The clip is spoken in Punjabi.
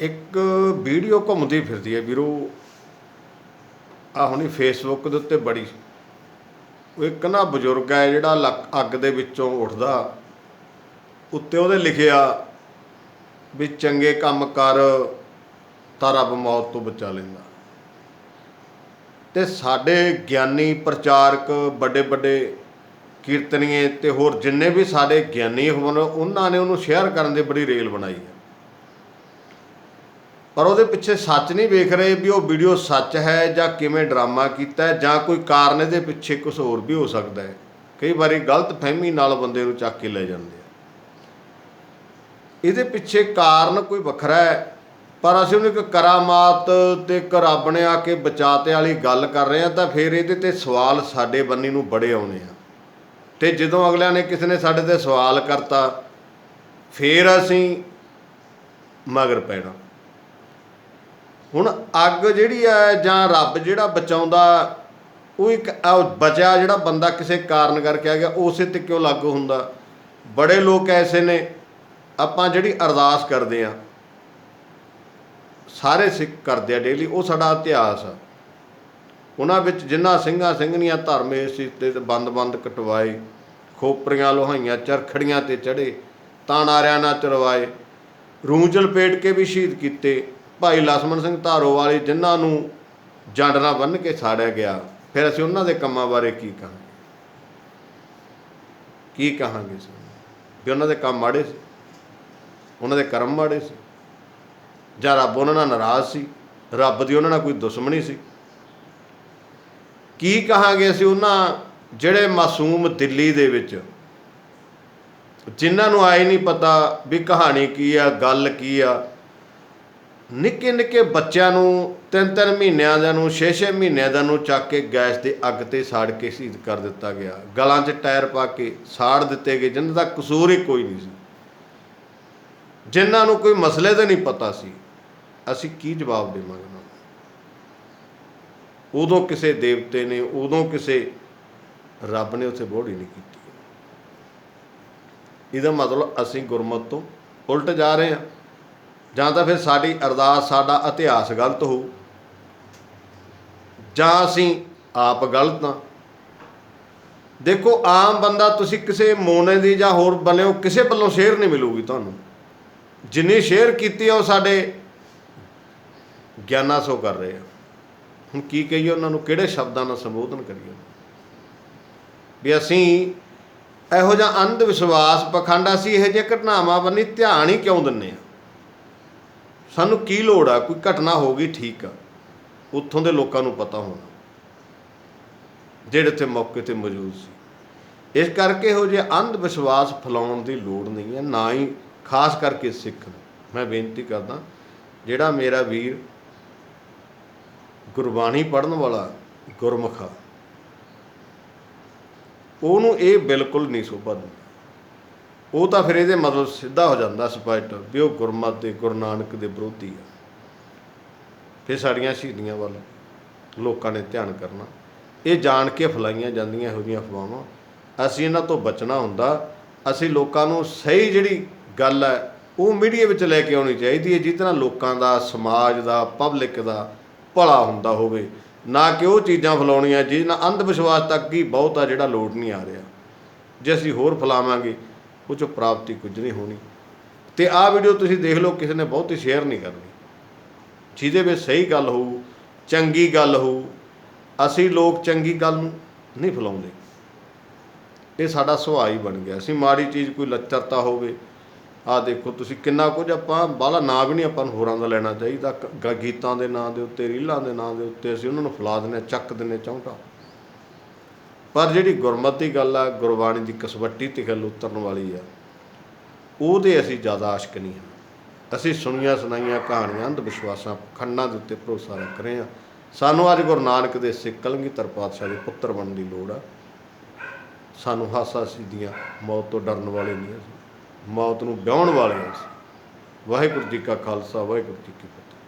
ਇੱਕ ਵੀਡੀਓ ਘੁੰਮਦੀ ਫਿਰਦੀ ਹੈ ਵੀਰੋ। ਆ ਹੁਣੀ ਫੇਸਬੁੱਕ ਦੇ ਉੱਤੇ ਬੜੀ ਉਹ ਇੱਕ ਨਾ ਬਜ਼ੁਰਗ ਹੈ ਜਿਹੜਾ ਲੱਕ- ਅੱਗ ਦੇ ਵਿੱਚੋਂ ਉੱਠਦਾ। ਉੱਤੇ ਉਹਦੇ ਲਿਖਿਆ ਵੀ ਚੰਗੇ ਕੰਮ ਕਰ ਤਾਂ ਰੱਬ ਮੌਤ ਤੋਂ ਬਚਾ ਲੈਂਦਾ। ਤੇ ਸਾਡੇ ਗਿਆਨੀ ਪ੍ਰਚਾਰਕ ਵੱਡੇ ਵੱਡੇ ਕੀਰਤਨੀਏ ਤੇ ਹੋਰ ਜਿੰਨੇ ਵੀ ਸਾਡੇ ਗਿਆਨੀ ਹੋਣ, ਉਹਨਾਂ ਨੇ ਉਹਨੂੰ ਸ਼ੇਅਰ ਕਰਨ ਦੀ ਬੜੀ ਰੇਲ ਬਣਾਈ ਹੈ। ਪਰ ਉਹਦੇ ਪਿੱਛੇ ਸੱਚ ਨਹੀਂ ਵੇਖ ਰਹੇ ਵੀ ਉਹ ਵੀਡੀਓ ਸੱਚ ਹੈ ਜਾਂ ਕਿਵੇਂ ਡਰਾਮਾ ਕੀਤਾ ਹੈ ਜਾਂ ਕੋਈ ਕਾਰਨ ਇਹਦੇ ਪਿੱਛੇ ਕੁਝ ਹੋਰ ਵੀ ਹੋ ਸਕਦਾ ਹੈ। ਕਈ ਵਾਰੀ ਗਲਤ ਫਹਿਮੀ ਨਾਲ ਬੰਦੇ ਨੂੰ ਚੱਕ ਕੇ ਲੈ ਜਾਂਦੇ ਆ। ਇਹਦੇ ਪਿੱਛੇ ਕਾਰਨ ਕੋਈ ਵੱਖਰਾ ਹੈ, ਪਰ ਅਸੀਂ ਉਹਨੂੰ ਇੱਕ ਕਰਾਮਾਤ ਤੇ ਇੱਕ ਰੱਬ ਨੇ ਆ ਕੇ ਬਚਾਤੇ ਵਾਲੀ ਗੱਲ ਕਰ ਰਹੇ ਆ ਤਾਂ ਫਿਰ ਇਹਦੇ ਤੇ ਸਵਾਲ ਸਾਡੇ ਬੰਨੀ ਨੂੰ ਬੜੇ ਆਉਣੇ ਆ। ਤੇ ਜਦੋਂ ਅਗਲਿਆਂ ਨੇ ਕਿਸੇ ਨੇ ਸਾਡੇ ਤੇ ਸਵਾਲ ਕਰਤਾ, ਫਿਰ ਅਸੀਂ ਮਗਰ ਪੈਣਾ। ਹੁਣ ਅੱਗ ਜਿਹੜੀ ਹੈ ਜਾਂ ਰੱਬ ਜਿਹੜਾ ਬਚਾਉਂਦਾ, ਉਹ ਇੱਕ ਬਚਿਆ ਜਿਹੜਾ ਬੰਦਾ ਕਿਸੇ ਕਾਰਨ ਕਰਕੇ ਆ ਗਿਆ, ਉਸੇ ਤੇ ਕਿਉਂ ਲਾਗੂ ਹੁੰਦਾ? ਬੜੇ ਲੋਕ ਐਸੇ ਨੇ, ਆਪਾਂ ਜਿਹੜੀ ਅਰਦਾਸ ਕਰਦੇ ਆ, ਸਾਰੇ ਸਿੱਖ ਕਰਦੇ ਆ ਡੇਲੀ ਉਹ ਸਾਡਾ ਇਤਿਹਾਸ ਆ। ਉਹਨਾਂ ਵਿੱਚ ਜਿਨ੍ਹਾਂ ਸਿੰਘਾਂ ਸਿੰਘਣੀਆਂ ਧਰਮੇ ਸੀ ਤੇ ਬੰਦ-ਬੰਦ ਕਟਵਾਏ, ਖੋਪਰੀਆਂ ਲੋਹਾਈਆਂ ਚਰਖੜੀਆਂ ਤੇ ਚੜੇ ਤਾਣਾਰਿਆਂ ਨਾਲ ਚਰਵਾਏ ਰੂੰਜਲ ਪੇਟ ਕੇ ਵੀ ਸ਼ਹੀਦ ਕੀਤੇ ਭਾਈ ਲਛਮਣ ਸਿੰਘ ਧਾਰੋ ਵਾਲੇ ਜਿਨ੍ਹਾਂ ਨੂੰ ਜੰਡ ਨਾਲ ਬੰਨ੍ਹ ਕੇ ਸਾੜਿਆ ਗਿਆ, ਫਿਰ ਅਸੀਂ ਉਹਨਾਂ ਦੇ ਕੰਮਾਂ ਬਾਰੇ ਕੀ ਕਹਾਂਗੇ? ਕੀ ਕਹਾਂਗੇ ਅਸੀਂ? ਵੀ ਉਹਨਾਂ ਦੇ ਕੰਮ ਮਾੜੇ ਸੀ, ਉਹਨਾਂ ਦੇ ਕਰਮ ਮਾੜੇ ਸੀ, ਜਾਂ ਰੱਬ ਉਹਨਾਂ ਨਾਲ ਨਾਰਾਜ਼ ਸੀ, ਰੱਬ ਦੀ ਉਹਨਾਂ ਨਾਲ ਕੋਈ ਦੁਸ਼ਮਣੀ ਸੀ? ਕੀ ਕਹਾਂਗੇ ਅਸੀਂ ਉਹਨਾਂ ਜਿਹੜੇ ਮਾਸੂਮ ਦਿੱਲੀ ਦੇ ਵਿੱਚ, ਜਿਨ੍ਹਾਂ ਨੂੰ ਆਏ ਨਹੀਂ ਪਤਾ ਵੀ ਕਹਾਣੀ ਕੀ ਆ, ਗੱਲ ਕੀ ਆ ਨਿੱਕੇ ਨਿੱਕੇ ਬੱਚਿਆਂ ਨੂੰ, ਤਿੰਨ ਤਿੰਨ ਮਹੀਨਿਆਂ ਦਾ ਨੂੰ 6-6 ਮਹੀਨਿਆਂ ਦਾ ਨੂੰ ਚੱਕ ਕੇ ਗੈਸ ਦੇ ਅੱਗ ਤੇ ਸਾੜ ਕੇ ਸ਼ਹੀਦ ਕਰ ਦਿੱਤਾ ਗਿਆ। ਗਲਾਂ 'ਚ ਟਾਇਰ ਪਾ ਕੇ ਸਾੜ ਦਿੱਤੇ ਗਏ, ਜਿਨ੍ਹਾਂ ਦਾ ਕਸੂਰ ਹੀ ਕੋਈ ਨਹੀਂ ਸੀ। ਜਿਨ੍ਹਾਂ ਨੂੰ ਕੋਈ ਮਸਲੇ ਦਾ ਨਹੀਂ ਪਤਾ ਸੀ, ਅਸੀਂ ਕੀ ਜਵਾਬ ਦੇਵਾਂਗੇ ਉਹਨਾਂ ਨੂੰ? ਉਦੋਂ ਕਿਸੇ ਦੇਵਤੇ ਨੇ, ਉਦੋਂ ਕਿਸੇ ਰੱਬ ਨੇ ਉੱਥੇ ਬੋੜੀ ਨਹੀਂ ਕੀਤੀ। ਇਹਦਾ ਮਤਲਬ ਅਸੀਂ ਗੁਰਮਤ ਤੋਂ ਉਲਟ ਜਾ ਰਹੇ ਹਾਂ। ਜਾਂ ਤਾਂ ਫਿਰ ਸਾਡੀ ਅਰਦਾਸ, ਸਾਡਾ ਇਤਿਹਾਸ ਗਲਤ ਹੋਊ, ਜਾਂ ਅਸੀਂ ਆਪ ਗਲਤ ਹਾਂ। ਦੇਖੋ, ਆਮ ਬੰਦਾ ਤੁਸੀਂ ਕਿਸੇ ਮੋਨੇ ਦੀ ਜਾਂ ਹੋਰ ਬਣਿਓ ਕਿਸੇ ਵੱਲੋਂ ਸ਼ੇਅਰ ਨਹੀਂ ਮਿਲੂਗੀ ਤੁਹਾਨੂੰ। ਜਿੰਨੀ ਸ਼ੇਅਰ ਕੀਤੀ ਆ, ਉਹ ਸਾਡੇ ਗਿਆਨਾਂ ਸੋ ਕਰ ਰਹੇ ਆ। ਹੁਣ ਕੀ ਕਹੀਏ ਉਹਨਾਂ ਨੂੰ, ਕਿਹੜੇ ਸ਼ਬਦਾਂ ਨਾਲ ਸੰਬੋਧਨ ਕਰੀਏ? ਵੀ ਅਸੀਂ ਇਹੋ ਜਿਹਾ ਅੰਧ ਵਿਸ਼ਵਾਸ, ਪਖੰਡ ਅਸੀਂ ਇਹੋ ਜਿਹੇ ਘਟਨਾਵਾਂ ਬੰਨੀ ਧਿਆਨ ਹੀ ਕਿਉਂ ਦਿੰਨੇ ਆ? ਸਾਨੂੰ ਕੀ ਲੋੜ ਆ? ਕੋਈ ਘਟਨਾ ਹੋ ਗਈ, ਠੀਕ ਆ। ਉੱਥੋਂ ਦੇ ਲੋਕਾਂ ਨੂੰ ਪਤਾ ਹੋਣਾ। ਜਿਹੜੇ ਤੇ ਮੌਕੇ ਤੇ ਮੌਜੂਦ ਸੀ। ਇਸ ਕਰਕੇ ਇਹੋ ਜਿਹੇ ਅੰਧ ਵਿਸ਼ਵਾਸ ਫੈਲਾਉਣ ਦੀ ਲੋੜ ਨਹੀਂ ਹੈ, ਨਾ ਹੀ ਖਾਸ ਕਰਕੇ ਸਿੱਖ ਨੂੰ। ਮੈਂ ਬੇਨਤੀ ਕਰਦਾ, ਜਿਹੜਾ ਮੇਰਾ ਵੀਰ ਗੁਰਬਾਣੀ ਪੜਨ ਵਾਲਾ ਗੁਰਮੁਖਾ ਉਹਨੂੰ ਇਹ ਬਿਲਕੁਲ ਨਹੀਂ ਸੋਭਾ ਦਿੰਦਾ। ਉਹ ਤਾਂ ਫਿਰ ਇਹਦੇ ਮਤਲਬ ਸਿੱਧਾ ਹੋ ਜਾਂਦਾ ਸਪਸ਼ਟ ਵੀ ਉਹ ਗੁਰਮਤ ਦੇ, ਗੁਰੂ ਨਾਨਕ ਦੇ ਵਿਰੋਧੀ ਆ। ਫਿਰ ਸਾਡੀਆਂ ਸ਼ਹੀਦੀਆਂ ਵੱਲ ਲੋਕਾਂ ਨੇ ਧਿਆਨ ਕਰਨਾ। ਇਹ ਜਾਣ ਕੇ ਫਲਾਈਆਂ ਜਾਂਦੀਆਂ ਇਹੋ ਜਿਹੀਆਂ ਅਫਵਾਹਾਂ। ਅਸੀਂ ਇਹਨਾਂ ਤੋਂ ਬਚਣਾ ਹੁੰਦਾ। ਅਸੀਂ ਲੋਕਾਂ ਨੂੰ ਸਹੀ ਜਿਹੜੀ ਗੱਲ ਹੈ, ਉਹ ਮੀਡੀਆ ਵਿੱਚ ਲੈ ਕੇ ਆਉਣੀ ਚਾਹੀਦੀ ਹੈ, ਜਿਸ ਨਾਲ ਲੋਕਾਂ ਦਾ, ਸਮਾਜ ਦਾ, ਪਬਲਿਕ ਦਾ ਭਲਾ ਹੁੰਦਾ ਹੋਵੇ। ਨਾ ਕਿ ਉਹ ਚੀਜ਼ਾਂ ਫਲਾਉਣੀਆਂ ਜਿਸ ਨਾਲ ਅੰਧ ਵਿਸ਼ਵਾਸ ਤੱਕ ਹੀ ਬਹੁਤਾ ਜਿਹੜਾ ਲੋਟ ਨਹੀਂ ਆ ਰਿਹਾ। ਜੇ ਅਸੀਂ ਹੋਰ ਫਲਾਵਾਂਗੇ ਉਹ ਚੋਂ ਪ੍ਰਾਪਤੀ ਕੁਝ ਨਹੀਂ ਹੋਣੀ। ਤੇ ਆਹ ਵੀਡੀਓ ਤੁਸੀਂ ਦੇਖ ਲਓ ਕਿਸੇ ਨੇ ਬਹੁਤੀ ਸ਼ੇਅਰ ਨਹੀਂ ਕਰਨੀ। ਜਿਹਦੇ ਵਿੱਚ ਸਹੀ ਗੱਲ ਹੋਊ ਚੰਗੀ ਗੱਲ ਹੋਊ ਅਸੀਂ ਲੋਕ ਚੰਗੀ ਗੱਲ ਨੂੰ ਨਹੀਂ ਫਲਾਉਂਦੇ ਇਹ ਸਾਡਾ ਸੁਭਾਅ ਹੀ ਬਣ ਗਿਆ। ਅਸੀਂ ਮਾੜੀ ਚੀਜ਼ ਕੋਈ ਲੱਚਰਤਾ ਹੋਵੇ ਆਹ ਦੇਖੋ ਤੁਸੀਂ ਕਿੰਨਾ ਕੁਝ ਆਪਾਂ ਬਾਹਲਾ ਨਾਂ ਵੀ ਨਹੀਂ ਆਪਾਂ ਨੂੰ ਹੋਰਾਂ ਦਾ ਲੈਣਾ ਚਾਹੀਦਾ। ਗੀਤਾਂ ਦੇ ਨਾਂ ਦੇ ਉੱਤੇ ਰੀਲਾਂ ਦੇ ਨਾਂ ਦੇ ਉੱਤੇ ਅਸੀਂ ਉਹਨਾਂ ਨੂੰ ਫਲਾ ਦਿੰਦੇ ਹਾਂ, ਚੱਕ ਦਿੰਦੇ ਹਾਂ ਚੌਂਟਾ ਪਰ ਜਿਹੜੀ ਗੁਰਮਤਿ ਦੀ ਗੱਲ ਆ, ਗੁਰਬਾਣੀ ਦੀ ਕਸਵੱਟੀ ਤੇ ਗੱਲ ਉਤਰਨ ਵਾਲੀ ਆ, ਉਹਦੇ ਅਸੀਂ ਜ਼ਿਆਦਾ ਆਸ਼ਕ ਨਹੀਂ ਹਾਂ। ਅਸੀਂ ਸੁਣੀਆਂ ਸੁਣਾਈਆਂ ਕਹਾਣੀਆਂ, ਅੰਧ ਵਿਸ਼ਵਾਸਾਂ, ਖੰਡਾਂ ਦੇ ਉੱਤੇ ਭਰੋਸਾ ਰੱਖ ਰਹੇ ਹਾਂ। ਸਾਨੂੰ ਅੱਜ ਗੁਰੂ ਨਾਨਕ ਦੇ ਸਿੱਖ ਕਲਗੀਧਰ ਪਾਤਸ਼ਾਹ ਦੇ ਪੁੱਤਰ ਬਣਨ ਦੀ ਲੋੜ ਆ। ਸਾਨੂੰ ਹਾਸਾ ਸਿੱਧੀਆਂ ਮੌਤ ਤੋਂ ਡਰਨ ਵਾਲੇ ਨਹੀਂ ਅਸੀਂ। ਮੌਤ ਨੂੰ ਵਿਆਹਣ ਵਾਲੇ ਹਾਂ ਅਸੀਂ। ਵਾਹਿਗੁਰੂ ਜੀ ਕਾ ਖਾਲਸਾ, ਵਾਹਿਗੁਰੂ ਜੀ ਕੀ ਫਤਿਹ।